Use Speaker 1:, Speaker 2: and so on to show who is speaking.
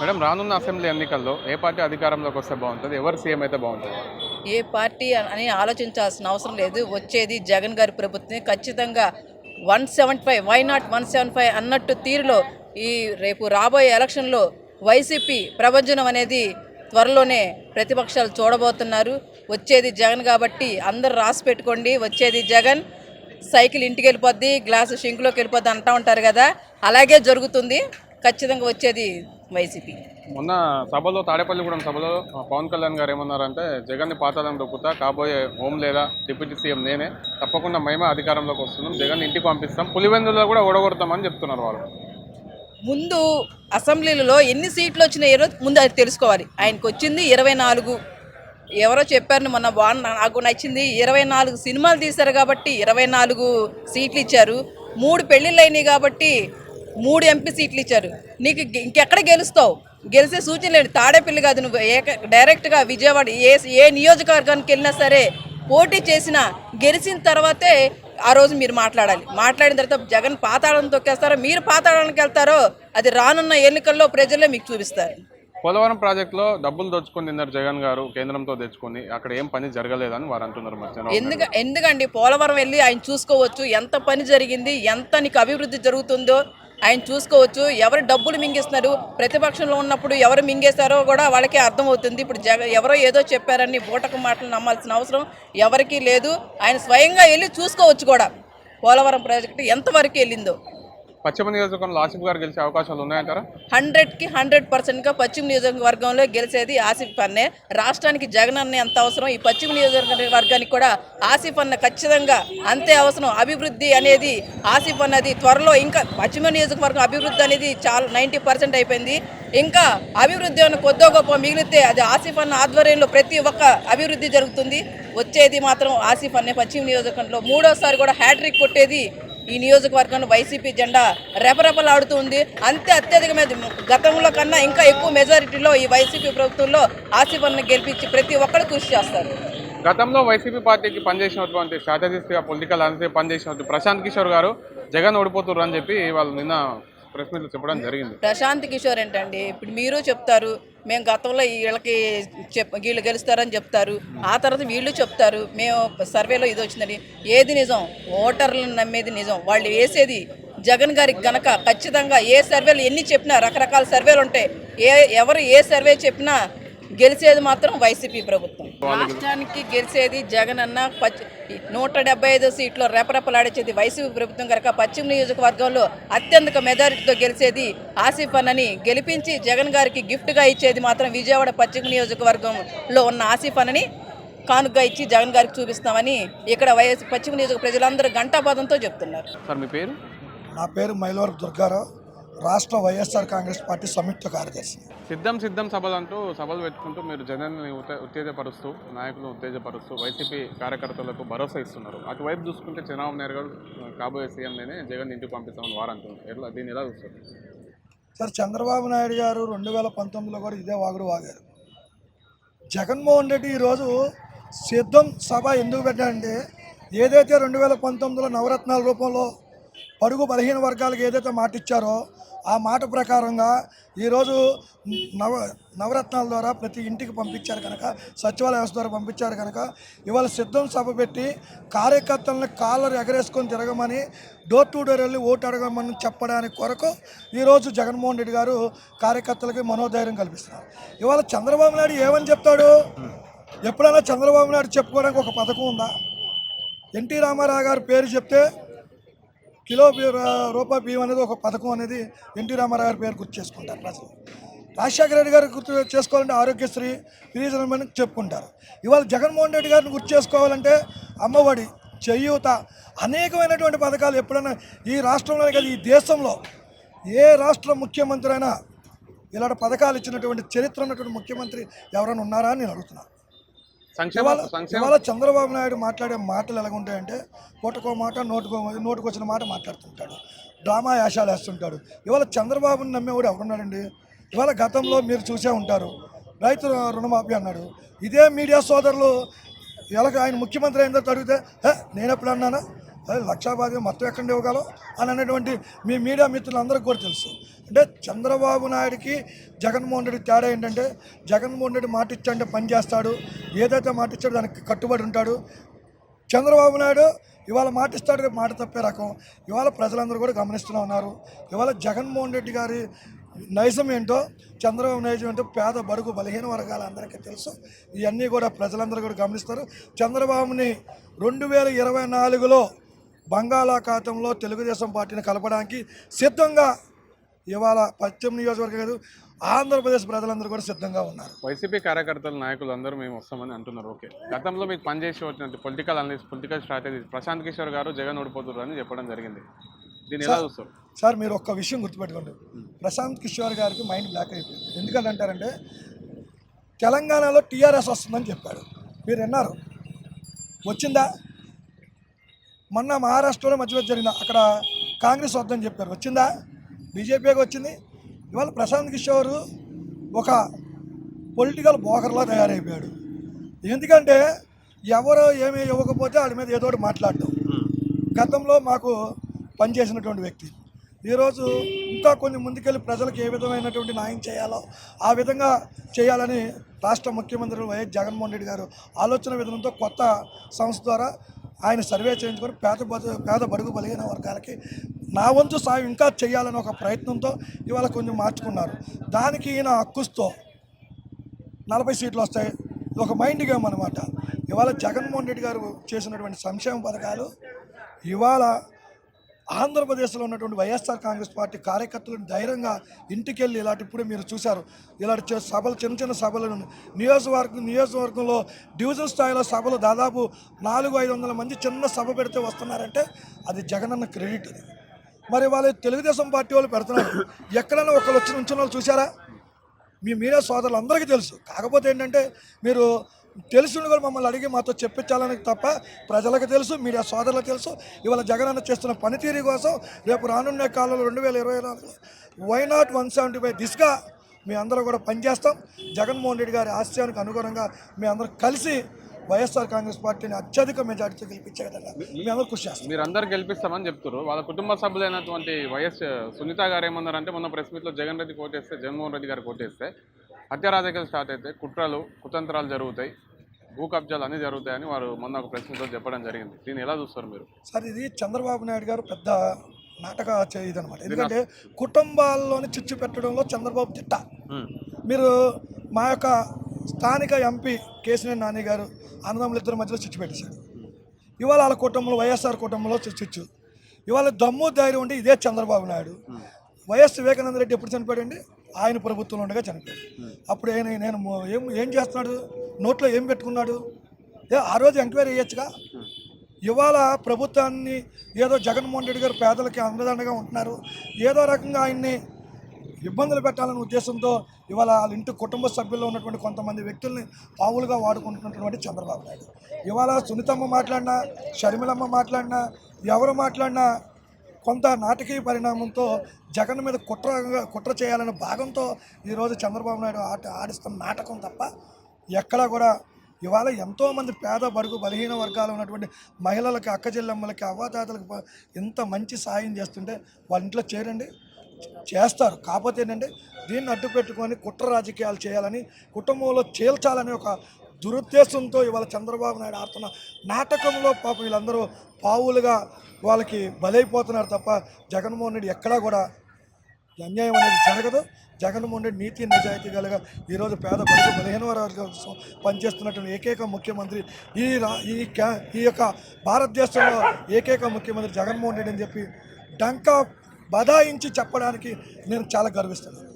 Speaker 1: Madam రానున్న assembly ఎన్నికల్లో ఏ party అధికారంలోకి వస్తే బాగుంటుంది? ఎవరు సీఎం అయితే బాగుంటుంది?
Speaker 2: ఏ పార్టీ అని ఆలోచించాల్సిన అవసరం లేదు. వచ్చేది జగన్ గారి ప్రభుత్వం ఖచ్చితంగా one seventy five why not one seven five అన్నట్టు తీరులో ఈ రేపు రాబోయే ఎలక్షన్లో వైసీపీ ప్రభంజనం అనేది త్వరలోనే ప్రతిపక్షాలు చూడబోతున్నారు. వచ్చేది జగన్ కాబట్టి అందరు రాసి పెట్టుకోండి. వచ్చేది జగన్ సైకిల్ ఇంటికి వెళ్ళిపోద్ది గ్లాసు షింక్లోకి వెళ్ళిపోద్ది అంటూ ఉంటారు కదా. అలాగే జరుగుతుంది. ఖచ్చితంగా వచ్చేది వైసీపీ.
Speaker 1: మొన్న సభలో తాడేపల్లిగూడెం సభలో ఆ, పవన్ కళ్యాణ్ గారు ఏమన్నారంటే జగన్ని పాతాళం దొక్కుతా కాబోయే హోం లేదా డిప్యూటీ సీఎం నేనే తప్పకుండా మేమే అధికారంలోకి వస్తున్నాం జగన్ ఇంటికి పంపిస్తాం పులివెందులో కూడా ఓడగొడతామని చెప్తున్నారు వాళ్ళు.
Speaker 2: ముందు అసెంబ్లీలలో ఎన్ని సీట్లు వచ్చినాయో ముందు అది తెలుసుకోవాలి. ఆయనకు వచ్చింది ఇరవై నాలుగు. ఎవరో చెప్పారు మొన్న బాగున్న నాకు నచ్చింది ఇరవై నాలుగు సినిమాలు తీశారు కాబట్టి ఇరవై నాలుగు సీట్లు ఇచ్చారు. మూడు పెళ్ళిళ్ళు అయినాయి కాబట్టి మూడు ఎంపీ సీట్లు ఇచ్చారు. నీకు ఇంకెక్కడ గెలుస్తావు? గెలిచే సూచన లేదు. తాడేపల్లి కాదు నువ్వు. ఏక డైరెక్ట్గా విజయవాడ ఏ ఏ నియోజకవర్గానికి వెళ్ళినా సరే పోటీ చేసిన గెలిచిన తర్వాతే ఆ రోజు మీరు మాట్లాడాలి. మాట్లాడిన తర్వాత జగన్ పాతాళం తొక్కేస్తారో మీరు పాతాళానికి వెళ్తారో అది రానున్న ఎన్నికల్లో ప్రజలే మీకు చూపిస్తారు.
Speaker 1: పోలవరం ప్రాజెక్టులో డబ్బులు దోచుకొని తిన్నారు జగన్ గారు కేంద్రంతో తెచ్చుకొని. అక్కడ ఏం పని జరగలేదని వారు అంటున్నారు.
Speaker 2: ఎందుక ఎందుకండి? పోలవరం వెళ్ళి ఆయన చూసుకోవచ్చు. ఎంత పని జరిగింది? ఎంత నీకు అభివృద్ధి జరుగుతుందో ఆయన చూసుకోవచ్చు ఎవరు డబ్బులు మింగేస్తున్నారు ప్రతిపక్షంలో ఉన్నప్పుడు ఎవరు మింగేస్తారో కూడా వాళ్ళకే అర్థమవుతుంది. ఇప్పుడు జగ ఎవరో ఏదో చెప్పారని బూటకు మాటలు నమ్మాల్సిన అవసరం ఎవరికీ లేదు. ఆయన స్వయంగా వెళ్ళి చూసుకోవచ్చు కూడా. పోలవరం ప్రాజెక్టు ఎంతవరకు వెళ్ళిందో.
Speaker 1: పశ్చిమ నియోజకవర్గంలో ఆసిఫ్ గారు గెలిచే అవకాశాలు ఉన్నాయంటారా?
Speaker 2: హండ్రెడ్కి హండ్రెడ్ పర్సెంట్గా పశ్చిమ నియోజకవర్గంలో గెలిచేది ఆసిఫ్ అన్నే. రాష్ట్రానికి జగన్ అన్న ఎంత అవసరం. ఈ పశ్చిమ నియోజకవర్గానికి కూడా ఆసిఫ్ అన్న ఖచ్చితంగా అంతే అవసరం. అభివృద్ధి అనేది ఆసిఫ్ అన్నది త్వరలో ఇంకా పశ్చిమ నియోజకవర్గం అభివృద్ధి అనేది చాలా నైంటీ పర్సెంట్ అయిపోయింది. ఇంకా అభివృద్ధి అన్న కొద్దో గొప్ప మిగిలితే అది ఆసిఫ్ అన్న ఆధ్వర్యంలో ప్రతి ఒక్క అభివృద్ధి జరుగుతుంది. వచ్చేది మాత్రం ఆసిఫ్ అనే పశ్చిమ నియోజకవర్గంలో. మూడోసారి కూడా హ్యాట్రిక్ కొట్టేది ఈ నియోజకవర్గంలో వైసీపీ జెండా రెపరెపలాడుతుంది అంతే అత్యధిక గతంలో కన్నా ఇంకా ఎక్కువ మెజారిటీలో ఈ వైసీపీ ప్రభుత్వంలో ఆసిఫర్ని గెలిపించి ప్రతి ఒక్కరు కృషి చేస్తారు.
Speaker 1: గతంలో వైసీపీ పార్టీకి పనిచేసినటువంటి స్ట్రాటజిస్ట్గా పొలిటికల్ లాన్సే పనిచేసినటువంటి ప్రశాంత్ కిషోర్ గారు జగన్ ఓడిపోతున్నారు అని చెప్పి వాళ్ళు నిన్న ప్రెస్ మీట్లో చెప్పడం జరిగింది.
Speaker 2: ప్రశాంత్ కిషోర్ ఏంటండి? ఇప్పుడు మీరు చెప్తారు మేము గతంలో వీళ్ళకి చెప్ వీళ్ళు గెలుస్తారని చెప్తారు ఆ తర్వాత వీళ్ళు చెప్తారు మేము సర్వేలో ఇది వచ్చిందని ఏది నిజం? ఓటర్లను నమ్మేది నిజం. వాళ్ళు వేసేది జగన్ గారికి గనక ఖచ్చితంగా ఏ సర్వేలు ఎన్ని చెప్పినా రకరకాల సర్వేలు ఉంటాయి. ఏ ఎవరు ఏ సర్వే చెప్పినా గెలిచేది మాత్రం వైసీపీ ప్రభుత్వం. రాష్ట్రానికి గెలిచేది జగన్ అన్న పచ్చి నూట డెబ్బై ఐదు సీట్లో రెపరెపలాడేది వైసీపీ ప్రభుత్వం కనుక పశ్చిమ నియోజకవర్గంలో అత్యధిక మెజారిటీతో గెలిచేది ఆసిఫ్ అన్నని గెలిపించి జగన్ గారికి గిఫ్ట్గా ఇచ్చేది మాత్రం విజయవాడ పశ్చిమ నియోజకవర్గంలో ఉన్న ఆసిఫ్ అన్నని కానుకగా ఇచ్చి జగన్ గారికి చూపిస్తామని ఇక్కడ వైఎస్ పశ్చిమ నియోజక ప్రజలందరూ గంటాపదంతో చెప్తున్నారు.
Speaker 1: సార్ మీ పేరు?
Speaker 3: నా పేరు మైలవరపు దుర్గారావు. రాష్ట్ర వైఎస్ఆర్ కాంగ్రెస్ పార్టీ సంయుక్త కార్యదర్శి.
Speaker 1: సిద్ధం సిద్ధం సభలు అంటూ సభలు పెట్టుకుంటూ మీరు ఉత్తే- ఉత్తేజపరుస్తూ నాయకులను ఉత్తేజపరుస్తూ వైసీపీ కార్యకర్తలకు భరోసా ఇస్తున్నారు. అటువైపు చూసుకుంటే చంద్రబాబు నాయుడు గారు కాబోయే సీఎం నేనే జగన్ ఇంటికి పంపిస్తామని వారు అంటున్నారు ఎట్లా దీన్ని ఎలా చూస్తారు?
Speaker 3: సార్ చంద్రబాబు నాయుడు గారు రెండు వేల పంతొమ్మిదిలో కూడా ఇదే వాగుడు వాగారు. జగన్మోహన్ రెడ్డి ఈరోజు సిద్ధం సభ ఎందుకు పెట్టారంటే ఏదైతే రెండు వేల పంతొమ్మిదిలో నవరత్నాల రూపంలో పడుగు బలహీన వర్గాలకు ఏదైతే మాట ఇచ్చారో ఆ మాట ప్రకారంగా ఈరోజు నవ నవరత్నాల ద్వారా ప్రతి ఇంటికి పంపించారు కనుక సచివాలయ వ్యవస్థ ద్వారా పంపించారు కనుక ఇవాళ సిద్ధం సభ పెట్టి కార్యకర్తలను కాలర్ ఎగరేసుకొని తిరగమని డోర్ టు డోర్ వెళ్ళి ఓటు అడగమని చెప్పడానికి కొరకు ఈరోజు జగన్మోహన్ రెడ్డి గారు కార్యకర్తలకి మనోధైర్యం కల్పిస్తున్నారు. ఇవాళ చంద్రబాబు నాయుడు ఏమని చెప్తాడు? ఎప్పుడైనా చంద్రబాబు నాయుడు చెప్పుకోవడానికి ఒక పథకం ఉందా? ఎన్టీ రామారావు గారి పేరు చెప్తే కిలో రూపాయ రూపాయి బియ్యం అనేది ఒక పథకం అనేది ఎన్టీ రామారావు గారి పేరు గుర్తు చేసుకుంటారు ప్రజలు. రాజశేఖర రెడ్డి గారు గుర్తు చేసుకోవాలంటే ఆరోగ్యశ్రీ గిరిజనమని చెప్పుకుంటారు. ఇవాళ జగన్మోహన్ రెడ్డి గారిని గుర్తు చేసుకోవాలంటే అమ్మఒడి చేయూత అనేకమైనటువంటి పథకాలు ఎప్పుడైనా ఈ రాష్ట్రంలోనే కాదు ఈ దేశంలో ఏ రాష్ట్ర ముఖ్యమంత్రి అయినా ఇలాంటి పథకాలు ఇచ్చినటువంటి చరిత్ర ఉన్నటువంటి ముఖ్యమంత్రి ఎవరైనా ఉన్నారా అని నేను అడుగుతున్నాను ఇవాళ చంద్రబాబు నాయుడు మాట్లాడే మాటలు ఎలాగ ఉంటాయంటే పూటకో మాట నోటుకో నోటుకు వచ్చిన మాట మాట్లాడుతుంటాడు. డ్రామా యాషాలు వేస్తుంటాడు. ఇవాళ చంద్రబాబుని నమ్మేవాడు ఎవరున్నాడండి? ఇవాళ గతంలో మీరు చూసే ఉంటారు. రైతు రుణమాఫీ అన్నాడు. ఇదే మీడియా సోదరులు ఎలాగ ఆయన ముఖ్యమంత్రి అయిన తర్వాత అడిగితే "హే, నేను ఎప్పుడు అన్నానా? అదే లక్షాబాది మొత్తం ఎక్కడ ఇవ్వగలం అని అనేటువంటి మీ మీడియా మిత్రులందరికీ కూడా తెలుసు. అంటే చంద్రబాబు నాయుడికి జగన్మోహన్ రెడ్డి తేడా ఏంటంటే జగన్మోహన్ రెడ్డి మాట ఇచ్చాడంటే పని చేస్తాడు ఏదైతే మాట ఇచ్చాడో దానికి కట్టుబడి ఉంటాడు. చంద్రబాబు నాయుడు ఇవాళ మాట ఇస్తాడు రేపు మాట తప్పే రకం. ఇవాళ ప్రజలందరూ కూడా గమనిస్తూనే ఉన్నారు. ఇవాళ జగన్మోహన్ రెడ్డి గారి నైజం ఏంటో చంద్రబాబు నైజం ఏంటో పేద బడుగు బలహీన వర్గాల అందరికీ తెలుసు. ఇవన్నీ కూడా ప్రజలందరూ కూడా గమనిస్తారు. చంద్రబాబుని రెండు వేల ఇరవై నాలుగులో బంగాళాఖాతంలో తెలుగుదేశం పార్టీని కలపడానికి సిద్ధంగా ఇవాళ పశ్చిమ నియోజకవర్గం కాదు ఆంధ్రప్రదేశ్ ప్రజలందరూ కూడా సిద్ధంగా ఉన్నారు.
Speaker 1: వైసీపీ కార్యకర్తలు నాయకులు అందరూ మేము వస్తామని అంటున్నారు. ఓకే. గతంలో మీకు పనిచేసి వచ్చినట్టు political analyst political strategy Prashant Kishor గారు జగన్ ఓడిపోతున్నారు అని చెప్పడం జరిగింది. దీన్ని ఎలా చూస్తారు?
Speaker 3: సార్ మీరు ఒక్క విషయం గుర్తుపెట్టుకోండి. ప్రశాంత్ కిషోర్ గారికి మైండ్ బ్లాక్ అయిపోయింది. ఎందుకంటే అంటారంటే తెలంగాణలో టీఆర్ఎస్ వస్తుందని చెప్పాడు. మీరు విన్నారు. వచ్చిందా? మొన్న మహారాష్ట్రలో మధ్యలో జరిగిన అక్కడ కాంగ్రెస్ వద్దని చెప్పారు. వచ్చిందా? బీజేపీకి వచ్చింది. ఇవాళ ప్రశాంత్ కిషోర్ ఒక పొలిటికల్ బోకర్లా తయారైపోయాడు. ఎందుకంటే ఎవరు ఏమి ఇవ్వకపోతే వాడి మీద ఏదో ఒకటి మాట్లాడటం గతంలో మాకు పనిచేసినటువంటి వ్యక్తి. ఈరోజు ఇంకా కొన్ని ముందుకెళ్ళి ప్రజలకు ఏ విధమైనటువంటి న్యాయం చేయాలో ఆ విధంగా చేయాలని రాష్ట్ర ముఖ్యమంత్రి వైఎస్ జగన్మోహన్ రెడ్డి గారు ఆలోచన విధానంతో కొత్త సంస్థ ద్వారా ఆయన సర్వే చేయించుకొని పేద పేద బడుగు బలిగిన వర్గాలకి నా వంతు సాయం ఇంకా చేయాలని ఒక ప్రయత్నంతో ఇవాళ కొంచెం మార్చుకున్నారు. దానికి ఈయన హక్కుస్తో నలభై సీట్లు వస్తాయి. ఒక మైండ్ గేమ్ అనమాట ఇవాళ జగన్మోహన్ రెడ్డి గారు చేసినటువంటి సంక్షేమ పథకాలు ఇవాళ ఆంధ్రప్రదేశ్లో ఉన్నటువంటి వైఎస్ఆర్ కాంగ్రెస్ పార్టీ కార్యకర్తలను ధైర్యంగా ఇంటికి వెళ్ళి ఇలాంటి ఇప్పుడే మీరు చూశారు. ఇలాంటి సభలు చిన్న చిన్న సభలను నియోజకవర్గం నియోజకవర్గంలో డివిజన్ స్థాయిలో సభలు దాదాపు నాలుగు ఐదు వందల మంది చిన్న సభ పెడితే వస్తున్నారంటే అది జగనన్న క్రెడిట్ అది. మరి వాళ్ళు తెలుగుదేశం పార్టీ వాళ్ళు పెడుతున్నారు. ఎక్కడైనా ఒకళ్ళు వచ్చి నుంచిన వాళ్ళు చూసారా మీ మీడియా సోదరులు అందరికీ తెలుసు. కాకపోతే ఏంటంటే మీరు తెలిసి కూడా మమ్మల్ని అడిగి మాతో చెప్పించాలని తప్ప ప్రజలకు తెలుసు మీడియా సోదరులకు తెలుసు. ఇవాళ జగన్ అన్న చేస్తున్న పనితీరు కోసం రేపు రానున్న కాలంలో రెండు వేల ఇరవై నాలుగులో why not one seventy five దిశగా మీ అందరూ కూడా పనిచేస్తాం. జగన్మోహన్ రెడ్డి గారి ఆశయానికి అనుగుణంగా మీ అందరూ కలిసి వైఎస్ఆర్ కాంగ్రెస్ పార్టీని అత్యధిక మెజార్టీతో గెలిపించే విధంగా మేము అందరూ కృషి చేస్తాం.
Speaker 1: మీరు అందరు గెలిపిస్తామని చెప్తున్నారు వాళ్ళ కుటుంబ సభ్యులైనటువంటి వైఎస్ సునీత గారు ఏమన్నారంటే మొన్న ప్రెస్ మీట్లో జగన్ రెడ్డి కోటేస్తే జగన్మోహన్ రెడ్డి గారు కోటేస్తే హత్య రాజకీయాలు స్టార్ట్ అయితే కుట్రలు కుతంత్రాలు జరుగుతాయి. భూ కబ్జాలు అన్నీ జరుగుతాయని వారు మొన్న ఒక మీట్లో చెప్పడం జరిగింది. దీన్ని ఎలా చూస్తారు మీరు?
Speaker 3: సార్ ఇది చంద్రబాబు నాయుడు గారు పెద్ద నాటక ఇదనమాట ఎందుకంటే కుటుంబాల్లోని చిచ్చు పెట్టడంలో చంద్రబాబు తిట్ట మీరు మా యొక్క స్థానిక ఎంపీ కేసినేని నాని గారు అన్నదమ్ములు ఇద్దరి మధ్యలో చిచ్చు పెట్టేశాడు ఇవాళ వాళ్ళ కుటుంబంలో వైఎస్ఆర్ కుటుంబంలో చిచ్చు. ఇవాళ దమ్ము ధైర్యం ఉంటే ఇదే చంద్రబాబు నాయుడు. వైఎస్ వివేకానంద రెడ్డి ఎప్పుడు చనిపోయాడండి? ఆయన ప్రభుత్వంలో ఉండగా చనిపోయాడు. అప్పుడు ఆయన నేను ఏం ఏం చేస్తున్నాడు? నోట్లో ఏం పెట్టుకున్నాడు? ఏ ఆ రోజు ఎంక్వైరీ చేయొచ్చుగా? ఇవాళ ప్రభుత్వాన్ని ఏదో జగన్మోహన్ రెడ్డి గారు పేదలకి అండదండగా ఉంటున్నారు. ఏదో రకంగా ఆయన్ని ఇబ్బందులు పెట్టాలనే ఉద్దేశంతో ఇవాళ వాళ్ళ ఇంటి కుటుంబ సభ్యుల్లో ఉన్నటువంటి కొంతమంది వ్యక్తుల్ని పావులుగా వాడుకుంటున్నటువంటి చంద్రబాబు నాయుడు. ఇవాళ సునీతమ్మ మాట్లాడినా షర్మిలమ్మ మాట్లాడినా ఎవరు మాట్లాడినా కొంత నాటకీయ పరిణామంతో జగన్ మీద కుట్ర కుట్ర చేయాలనే భాగంతో ఈరోజు చంద్రబాబు నాయుడు ఆట ఆడిస్తున్న నాటకం తప్ప ఎక్కడా కూడా ఇవాళ ఎంతోమంది పేద బడుగు బలహీన వర్గాలు ఉన్నటువంటి మహిళలకి అక్కచెల్లెమ్మలకి అవ్వాతాతలకు ఎంత మంచి సాయం చేస్తుంటే వాళ్ళ ఇంట్లో చేరండి. చేస్తారు. కాకపోతే ఏంటంటే దీన్ని అడ్డు పెట్టుకొని కుట్ర రాజకీయాలు చేయాలని కుటుంబంలో చేల్చాలని ఒక దురుద్దేశంతో ఇవాళ చంద్రబాబు నాయుడు ఆడుతున్న నాటకంలో పాపం వీళ్ళందరూ పావులుగా వాళ్ళకి బలైపోతున్నారు తప్ప జగన్మోహన్ రెడ్డి ఎక్కడా కూడా అన్యాయం అనేది జరగదు. జగన్మోహన్ రెడ్డి నీతి నిజాయితీ గలగా ఈరోజు పేద బడుగు బలహీన వర్గాల కోసం పనిచేస్తున్నటువంటి ఏకైక ముఖ్యమంత్రి ఈ రా ఈ క్యా ఈ యొక్క భారతదేశంలో ఏకైక ముఖ్యమంత్రి జగన్మోహన్ రెడ్డి అని చెప్పి డంకా బదాయించి చెప్పడానికి నేను చాలా గర్విస్తున్నాను.